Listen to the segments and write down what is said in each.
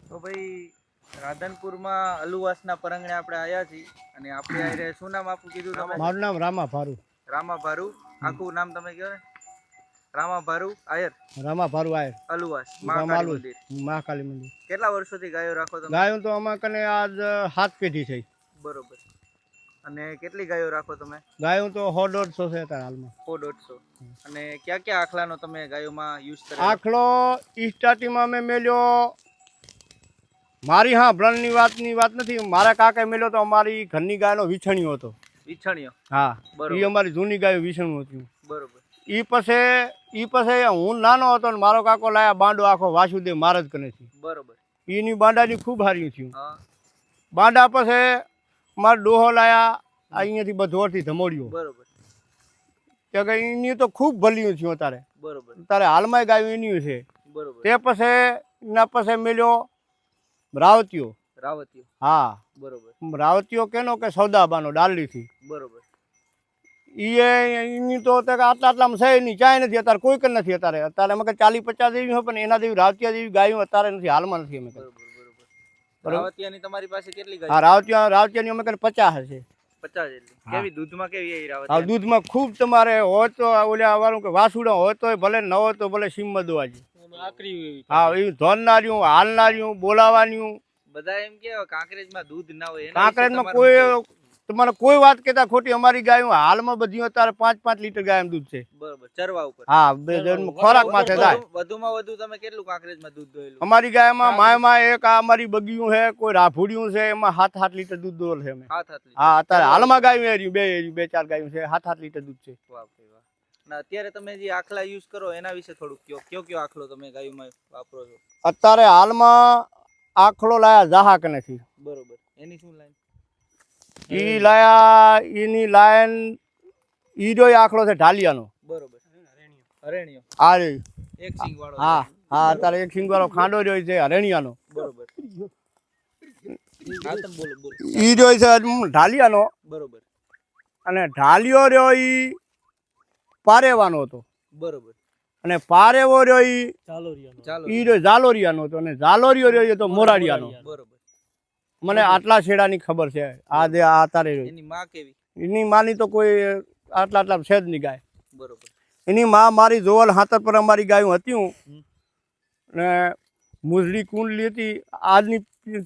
તો ભાઈ રાધનપુરમાં અલુવાસના પરંગણે આપણે આવ્યા છીએ અને આપણે આરે શું નામ આપું કીધું તમે? મારું નામ રામા ભારુ. રામા ભારુ. આખું નામ તમે કહો ને? રામા ભારુ આયર? રામા ભારુ આયર. અલુવાસ ગામ મહાકાળી મંદિર. મહાકાલી મંદિર. કેટલા વર્ષોથી ગાયો રાખો તમે? ગાયો તો અમાર કને આજ સાત પેઢી થઈ. બરોબર. અને કેટલી ગાયો રાખો તમે? ગાયો તો સો દોઢસો છે અત્યારે હાલમાં. સો દોઢસો. અને ક્યાં ક્યાં આખલાનો તમે ગાયોમાં યુઝ કરો આખલો સ્ટાર્ટિંગમાં મેં મેલ્યો મારી હા ભ્રણની વાતની વાત નથી મારા કાકા મેલ્યો તો અમારી ઘરની ગાયનો વિછણ્યો હતો. વિછણ્યો? હા બરોબર. એ અમારી જૂની ગાયો વિછણ્યું હતું. બરોબર. એ પછી એ પછી હું નાનો હતો ને મારો કાકો લાયા બાંડો આખો વાસુદેવ મહારાજ કને છે. બરોબર. એની બાંડાની ખૂબ હારી થયું. બાંડા પછી મારો ડોહો લાયા અહીંયાથી બધોરથી ધમોડ્યો. બરોબર. કે એની તો ખૂબ ભલ્યું થયું અત્યારે. બરોબર. અત્યારે હાલમાં ગાયું એની છે. બરોબર. તે પછી એના પછી મેલ્યો રાવતીયો રાવતીયો હા. બરોબર. રાવતીયો કેનો કે સૌદાબાનો ડાલીથી બરોબર. એ એની તો આટલા આટલામાં છે નહીં ચાય નથી અત્યારે કોઈ કઈ નથી અત્યારે. અત્યારે અમે ચાલી પચાસ જેવી હોય પણ એના જેવી રાવતીયા જેવી ગાયું અત્યારે નથી હાલમાં નથી અમે કઈ. બરોબર બરોબર બરોબર. રાવતિયાની તમારી પાસે કેટલી હા રાવતિયા રાવતિયાની અમે કઈ પચાસ હશે પચાસ જેટલી કેવી દૂધમાં કેવી રાવતિયા? દૂધમાં ખૂબ તમારે હોય તો ઓલા વાળું કે વાસુડા હોય તો ભલે ન હોય તો ભલે સિમત દોવાજી હા એ ધોરનાર્યું હાલનાર્યું બોલાવાન્યું બધા એમ કે કાંકરેજમાં દૂધ ના હોય કાંકરેજમાં કોઈ શું મને તમારે કોઈ વાત કહેતા ખોટી અમારી ગાય હાલમાં બધી અત્યારે પાંચ પાંચ લીટર ગાય દૂધ છે. બરોબર ચરવા ઉપર. હા ખોરાક માથે થાય. વધુમાં વધુ તમે કેટલું કાંકરેજમાં દૂધ દોયેલું? અમારી ગાયમાં માયમાં એક આ અમારી બગીયું છે કોઈ રાફુડિયું છે એમાં સાત સાત લીટર દૂધ દોલ છે અમે. હાથ હાથ. હા અત્યારે હાલમાં ગાયું એર્યું બે એર્યું બે ચાર ગાયું છે સાત સાત લીટર દૂધ છે. અત્યારે તમે જે આખલા યુઝ કરો એના વિશે થોડુંક કયો કયો કયો આખલો તમે ગાયોમાં વાપરો છો? અત્યારે હાલમાં આખલો લાયા જાહા નથી. બરોબર. એની શું લાઈન ઈ લાયા એની લાયન ઈડો આખડો છે ઢાલિયાનો. બરોબર. હરેણીયો આ એક સિંગ વાળો હા હા અત્યારે એક સિંગવાળો ખાંડો રહ્યો છે હરેણિયાનો બરોબર. ઈ છે ઢાલિયાનો. બરોબર. અને ઢાલિયો રહ્યો ઈ પારેવાનો હતો. બરોબર. અને પારેવો રહ્યો ઈ ચાલો ઈ રહ્યો ઝાલોરિયાનો હતો અને ઝાલોરિયો રહ્યો એ તો મોરાડિયાનો બરોબર. મને આટલા છેડાની ખબર છે. આ જે આ તારે એની માં કેવી? એની માની તો કોઈ આટલા આટલા છે જ નહીં ગાય. બરોબર. એની માં મારી જોવલ હાથર પર અમારી ગાયું હતી ને મુજડી કુંડલી હતી. આજની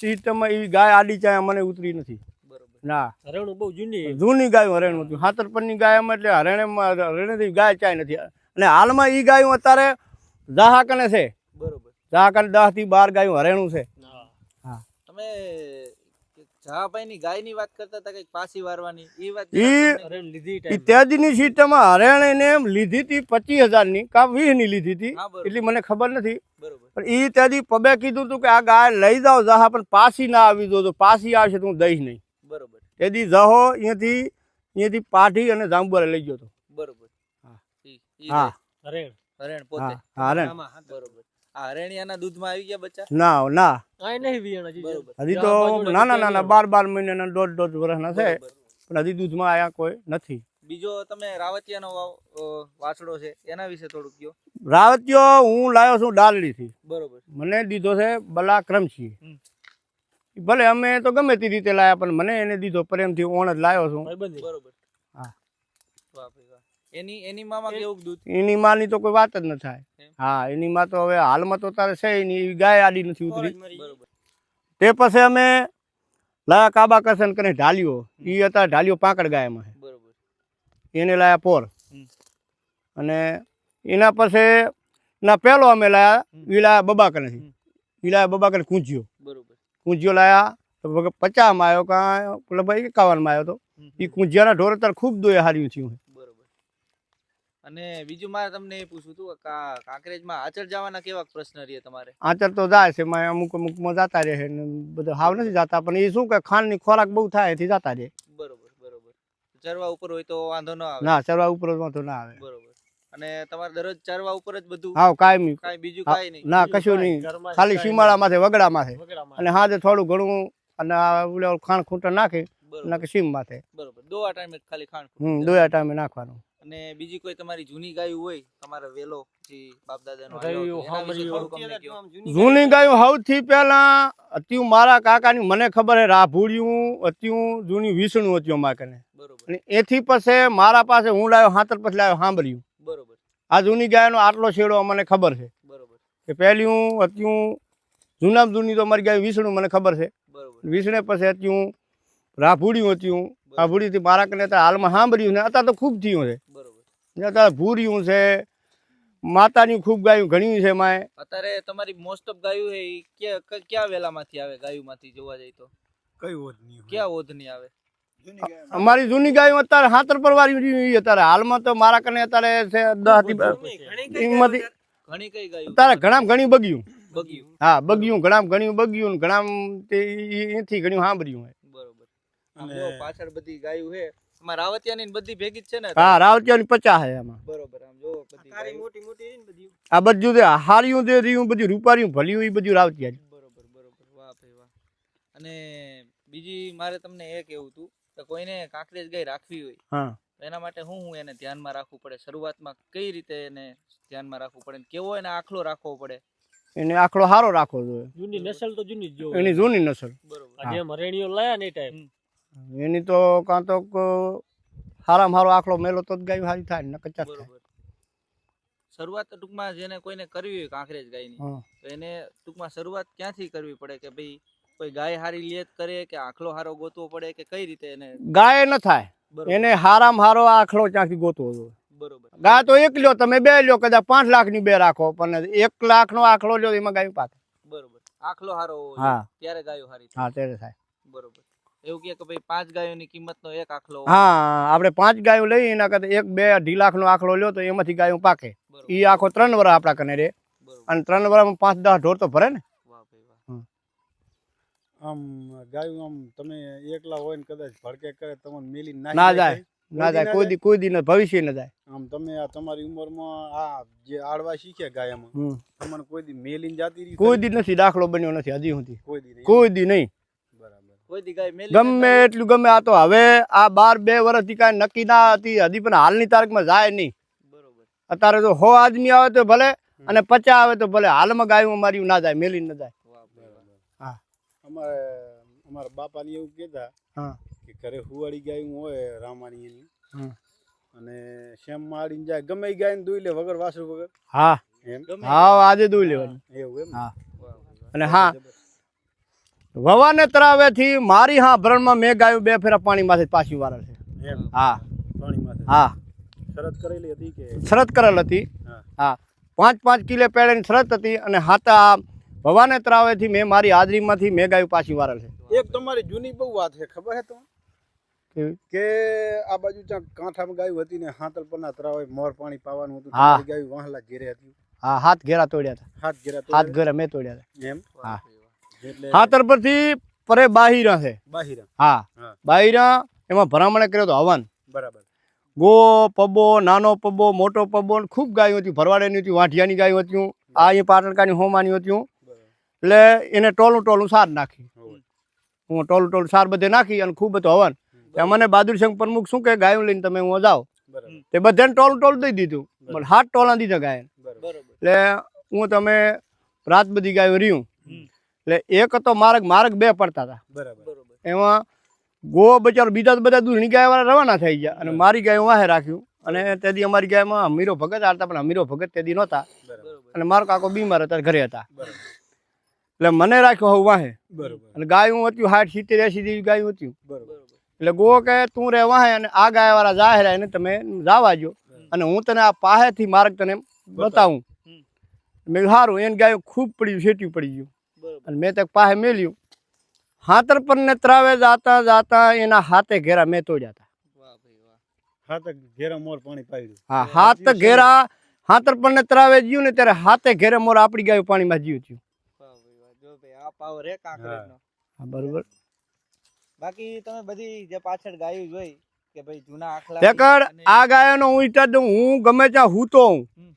સિસ્ટમમાં એવી ગાય આડી ચાય મને ઉતરી નથી. બરોબર. ના. હરણું બહુ જૂની જૂની ગાયું હરેણું હતું. હાથર પરની ગાયમાં એટલે હરેણેમાં હરેણેથી ગાય ચાય નથી. અને હાલમાં એ ગાયું અત્યારે દાહાકને છે. બરોબર. દાહાકને દસથી બાર ગાયું હરેણું છે. હા. તમે ની ગાયની વાત કરતા હતા કંઈક પાસી વારવાની. એ વાત ઈ- લીધી એમ લીધી હતી પચીસ હજારની કા વીસની લીધી હતી એટલી મને ખબર નથી. પણ એ ત્યાંથી પબે કીધું હતું કે આ ગાય લઈ જાઓ જહા પણ પાસી ના આવી દો પાસી આવશે તો હું દઈશ નહીં. બરોબર. તેથી જહો અહીંયાથી અહીંયાથી પાઠી અને જાંબુવારે લઈ ગયો હતો બરોબર. હા. ઈ- ઈ હા. ગાય. હરેણ પોતે. હા હા બરોબર. હરેણિયાના દૂધમાં આવી ગયા બચ્ચા? ના ના. આ નહીં વિયાણા હજી બરોબર. હજી તો ના ના બાર બાર મહિનાના દોઢ દોઢ વર્ષના છે. પણ હજી દૂધમાં આયા કોઈ નથી. બીજો તમે રાવતિયાનો વાછડો છે એના વિશે થોડુંક કયો? રાવતિયો હું લાવ્યો છું ડાલડીથી બરોબર. મને દીધો છે બલા ક્રમશી ભલે અમે તો ગમે તે રીતે લાયા પણ મને એને દીધો પ્રેમથી ઓણ જ લાવ્યો છું. બરોબર. હા. વાહ ભાઈ વાહ. એની એની મામાં કેવું દૂધ? એની માની તો કોઈ વાત જ ન થાય. હા એની માં તો હવે હાલમાં તો તારે છે એની ગાય આડી નથી ઉતરી. તે પછી અમે લાયા કાબા કરશન કરીને ઢાલ્યો. એ હતા ઢાલ્યો પાંકડ ગાયમાં. એને લાયા પોર. અને એના પછી ના પહેલો અમે લાયા એ લાયા બબા કરે એ લાયા બબા કરે કૂંજ્યો કૂંજ્યો લાયા પચાસમાં આવ્યો કાં લગભગ એકાવનમાં આવ્યો તો. એ કૂંજિયાના ઢોર અત્યારે ખૂબ દોયા હાર્યું થયું અને બીજું મારે તમને એ પૂછવું હતું કે કાંકરેજમાં આચર જવાના કેવા પ્રશ્ન રહે તમારે? આચર તો જાય છે એમાં અમુક અમુકમાં જતા રહે ને બધા હાવ નથી જતા પણ એ શું કે ખાંડની ખોરાક બહુ થાય એથી જતા રહે. બરોબર બરોબર. ચરવા ઉપર હોય તો વાંધો ન આવે. ના ચરવા ઉપર વાંધો ના આવે. બરોબર. અને તમારે દરરોજ ચરવા ઉપર જ બધું? હા કાયમી કાંઈ બીજું કાઈ નહીં? ના કશું નહીં. ખાલી સીમાડા માથે વગડા માથે અને હાજે થોડું ઘણું અને ખાંડ ઓલે ખાણ ખૂંટણ નાખે સીમ માથે બરોબર. દોવા ટાઈમે ખાલી ખાંડ હમ દોયા ટાઈમે નાખવાનું. અને બીજી કોઈ તમારી જૂની ગાયું હોય તમારા વેલો જે બાપ દાદાનો. જૂની ગાયું સૌથી પહેલા અત્યું મારા કાકાની મને ખબર હે રાભુડિયું અત્યું જૂની વિષ્ણુ અત્યુ અમારા કને. બરોબર. અને એથી પછી મારા પાસે હું લાવ્યો હાતર પછી લાવ્યો સાંભળ્યું બરોબર. આ જૂની ગાયનો આટલો છેડો મને ખબર છે. બરોબર. કે પહેલી હું અત્યું જૂનામ જૂની તો મારી ગાય વિષ્ણુ મને ખબર છે. બરોબર. વિષ્ણે પછી અત્યું રાભુડિયું હતું. રાભુડીથી મારા કને હાલમાં સાંભળ્યું ને અત્યારે તો ખૂબ થયું છે. બરોબર. ને અત્યારે ભૂર્યું છે માતાની ખૂબ ગાયું ઘણી છે માય અત્યારે તમારી મોસ્ટ ઓફ ગાયું છે ઈ ક્યાં વેલામાંથી આવે ગાયુંમાંથી જોવા જઈએ તો? કઈ ઓત નહીં ક્યાં ઓધની આવે? અમારી જૂની ગાયો અત્યારે હાથર પરવારી અત્યારે. હાલમાં તો મારા કને અત્યારે છે દસથી બાર. એમાંથી ઘણી કઈ ગાયું? અત્યારે ઘણા ઘણી બગ્યું. બગ્યું. હા બગ્યું ઘણા ઘણી બગ્યું ને ઘણા એથી ઘણી સાંભળ્યું અને- પાછળ બધી ગાયું છે. અમાર રાવતિયાની બધી ભેગી જ છે ને? હા રાવતિયાની પચાસ છે આમાં. બરોબર આમ જો બધી ગાયું. મોટી મોટી ને બધી? આ બધું તે હાર્યું તે રીયું બધું રૂપાર્યું ભલ્યું એ બધું રાવતિયા બરોબર બરોબર. વાહ ભાઈ વાહ. અને બીજી મારે તમને એ કેવું હતું કે કોઈને કાંકરેજ ગાય રાખવી હોય હા. એના માટે હું હું એને ધ્યાનમાં રાખવું પડે? શરૂઆતમાં કઈ રીતે એને ધ્યાનમાં રાખવું પડે? કેવો એને આખલો રાખવો પડે? એને આખલો સારો રાખવો જોઈએ. જૂની નસલ તો જૂની જ જો એની જૂની નસલ. બરોબર. આ જેમ હરેણીઓ લાયા ને ટાઈમ એની તો કાં તો સારામાં સારો આખલો મેલો તો જ ગાય સારી થાય ને કચાસ થાય શરૂઆત ટૂંકમાં જેને કોઈને કરવી હોય કાંકરેજ ગાયની તો એને ટૂંકમાં શરૂઆત ક્યાંથી કરવી પડે કે ભાઈ કોઈ ગાય હારી લેત કરે કે આખલો હારો ગોતવો પડે કે કઈ રીતે એને ગાય ન થાય. એને હારામ હારો આખલો ત્યાંથી ગોતવો જોઈએ? બરોબર. ગાય તો એક લ્યો તમે બે લ્યો કદાચ પાંચ લાખની બે રાખો પણ એક લાખનો આખલો લ્યો એમાં ગાયું પાકે. બરોબર. આખલો હારો હા. ત્યારે ગાયો હારી હા ત્યારે થાય. બરોબર. એવું કે ભાઈ પાંચ ગાયોની કિંમતનો એક આખલો હા આપણે પાંચ ગાયો લઈએ એના કરતા એક બે અઢી લાખનો આખલો લ્યો તો એમાંથી ગાયો પાકે. એ આખો ત્રણ વર્ષ આપણા કને રે. અને ત્રણ વરામાં પાંચ દસ ઢોર તો ભરે ને. વાહ ભાઈ વાહ. આમ ગાયું આમ તમે એકલા હોય ને કદાચ ભડકે કરે તમને મેલી ના જાય ના જાય કોઈ દી કોઈ દી ન ભવિષ્ય ના જાય. આમ તમે આ તમારી ઉંમરમાં આ જે આડવા શીખ્યા ગાયમાં. તમને કોઈ દી મેલીન જાતી કોઈ દી નથી દાખલો બન્યો નથી હજી સુધી. કોઈ દી કોઈ દી નહીં બરાબર કોઈ દી ગાય મેલી ગમે એટલું ગમે આ તો હવે આ બાર બે વર્ષથી કાંઈ નક્કી ના હતી હજી પણ હાલની તારીખમાં જાય નહીં. બરોબર. અત્યારે તો હો આદમી આવે તો ભલે અને પચા આવે તો ભલે હાલમાં ગાયું અમારી ના જાય મેલી ના જાય. હા. અમારે અમારા બાપાને એવું કહેતા હા. કે ઘરે હુવાડી ગાયું હોય રામાની એની અને શેમ મારીને જાય ગમે ગાય ગાયને દોઈ લે વગર વાસુ વગર. હા. એમ? હા આજે દોઈ લેવાનું. એવું એમ? હા. અને હા વવાને તરાવેથી મારી હા ભરણમાં મેં ગાયું બે ફેરા પાણીમાંથી પાછી વાળે છે. એમ? હા. હા. શરત કરેલી હતી કે? શરત કરેલ હતી. હા. પાંચ પાંચ કિલો પેડેની શરત હતી અને હાતા ભવાને તરાવેથી મેં મારી હાજરીમાંથી મેં ગાયું પાછી વાળેલ છે. એક તમારી જૂની બહુ વાત છે ખબર હે તો કે આ બાજુ ત્યાં કાંઠામાં ગાયું હતી ને હાતલ પરના તરાવે મોર પાણી પાવાનું હતું. ગાયું વાહલા ઘેરે હતી. હા હાથ ઘેરા તોડ્યા હતા. હાથ ઘેરા હાથ ઘેરા મેં તોડ્યા હતા. એમ? હા. હાથર પરથી પરે બાહિરા છે. હા. બાહિરા એમાં ભરામણે કર્યો તો હવન. બરાબર. ગો પબ્બો નાનો પબ્બો મોટો પબ્બો ને ખૂબ ગાયું હતી ભરવાડેની હતી વાંઠિયાની ગાયું હતું. આ અહીંયા પાટણકાની હોમાની હતું. એટલે એને ટોલું ટોલું સાર નાખી. હું ટોલું ટોલું સાર બધે નાખી અને ખૂબ હતું હવન. મને બહાદુરસિંહ પ્રમુખ શું કે ગાયું લઈને તમે હું જાઓ તે બધાને ટોલું ટોલું દઈ દીધું. પણ હાથ ટોલા દીધા ગાય એટલે હું તમે રાત બધી ગાયું રહ્યું. એટલે એક હતો માર્ગ માર્ગ બે પડતા હતા. બરાબર. એમાં ગો બચારો બીજા તો બધા દૂધની ગાયવાળા રવાના થઈ ગયા અને મારી ગાય વાહે રાખ્યું. અને તેથી અમારી ગાયમાં અમીરો ભગત હારતા પણ અમીરો ભગત તેથી નહોતા. અને મારો કાકો બીમાર હતા ઘરે હતા. એટલે મને રાખ્યો હું વાહે. અને ગાયું હતું સાઠ સિત્તેર એસી જેવી ગાયું હતું. એટલે ગો કે તું રે વાહે અને આ ગાય વાળા જાહેર એને તમે જાવા જો. અને હું તને આ પાસેથી માર્ગ તને બતાવું. મેં સારું એને ગાયું ખૂબ પડ્યું શેટ્યું પડી ગયું. અને મેં તક પાસે મેલ્યું. હાથર પર ને ત્રાવે જાતા જાતા એના હાથે ઘેરા મેં તોડ્યા હતા વાહ ભાઈ વાહ. હાથ ઘેરા મોર પાણી પાયું હા હાથ ઘેરા હાથર પર ને ત્રાવે જ્યું ને ત્યારે હાથે ઘેરે મોર આપણી ગાયું પાણીમાં જીવ થયું. વાહ ભાઈ વાહ. જો ભાઈ આ પાવર હે. કાંકરેજનો હા બરોબર. બાકી તમે બધી જે પાછળ ગાયું જોઈ કે ભાઈ જૂના આખલા એકડ આ ગાયનો હું ઈચ્છા દઉં હું ગમે ત્યાં હૂતો હું તો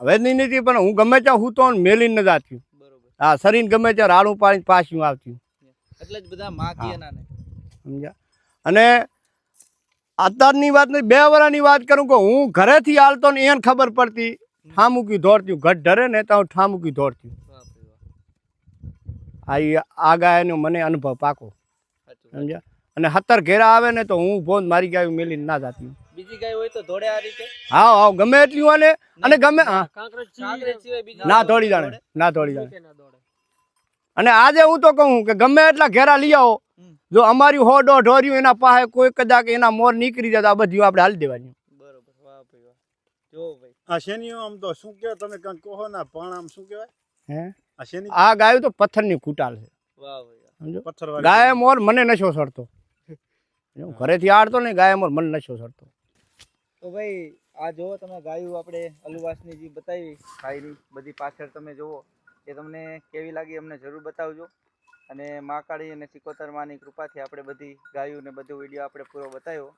હવે નહીં નથી પણ હું ગમે ત્યાં હૂતો તો મેલીને ને જાત્યું હા શરીર ગમે ત્યાં રાડું પાણી પાછું આવતું. એટલે જ બધા માં સમજ્યા? અને અત્યારની વાત નહીં બે વર્ષની વાત કરું કે હું ઘરેથી હાલતો ને એને ખબર પડતી ઠામુકી દોડતી ઘટ ધરે ને તો હું ઠામુકી દોડતી આ આગાયનો મને અનુભવ પાકો. સમજ્યા? અને હતર ઘેરા આવે ને તો હું ભોજ મારી ગાયું મેલીને ના જાતી. બીજી ગાય હોય તો ધોડે આ રીતે. હા હા ગમે એટલી હોય ને અને ગમે ના ધોડી જાણે ના ધોડી જાણે. અને આજે હું તો કહું કે ગમે એટલા ઘેરા લઈ આવો જો અમારી હો દો ઢોર્યું એના પાસે કોઈ કદાચ એના મોર નીકળી જાય તો આ બધી આપણે હાલ દેવાની. બરોબર વાહ ભાઈ વાહ. જો ભાઈ. આ શેનીઓ આમ તો શું કહેવાય તમે કંઈક કહો ના પણ આમ શું કહેવાય? હે? આ શેની? આ ગાયું તો પથ્થરની કૂટાલ છે. વાહ ભાઈ સમજો? પથ્થરવાળી ગાય મોર મને નશો સડતો. હું ઘરેથી આડતો ને ગાય મોર મને નશો ચડતો તો ભાઈ, આ જો તમે ગાયું આપણે અલુવાસની જે બતાવી, ગાયની બધી પાછળ તમે જુઓ, એ તમને કેવી લાગી અમને જરૂર બતાવજો. અને મા કાળી અને સિકોતર માની કૃપાથી આપણે બધી ગાયું ને બધો વીડિયો આપણે પૂરો બતાવ્યો.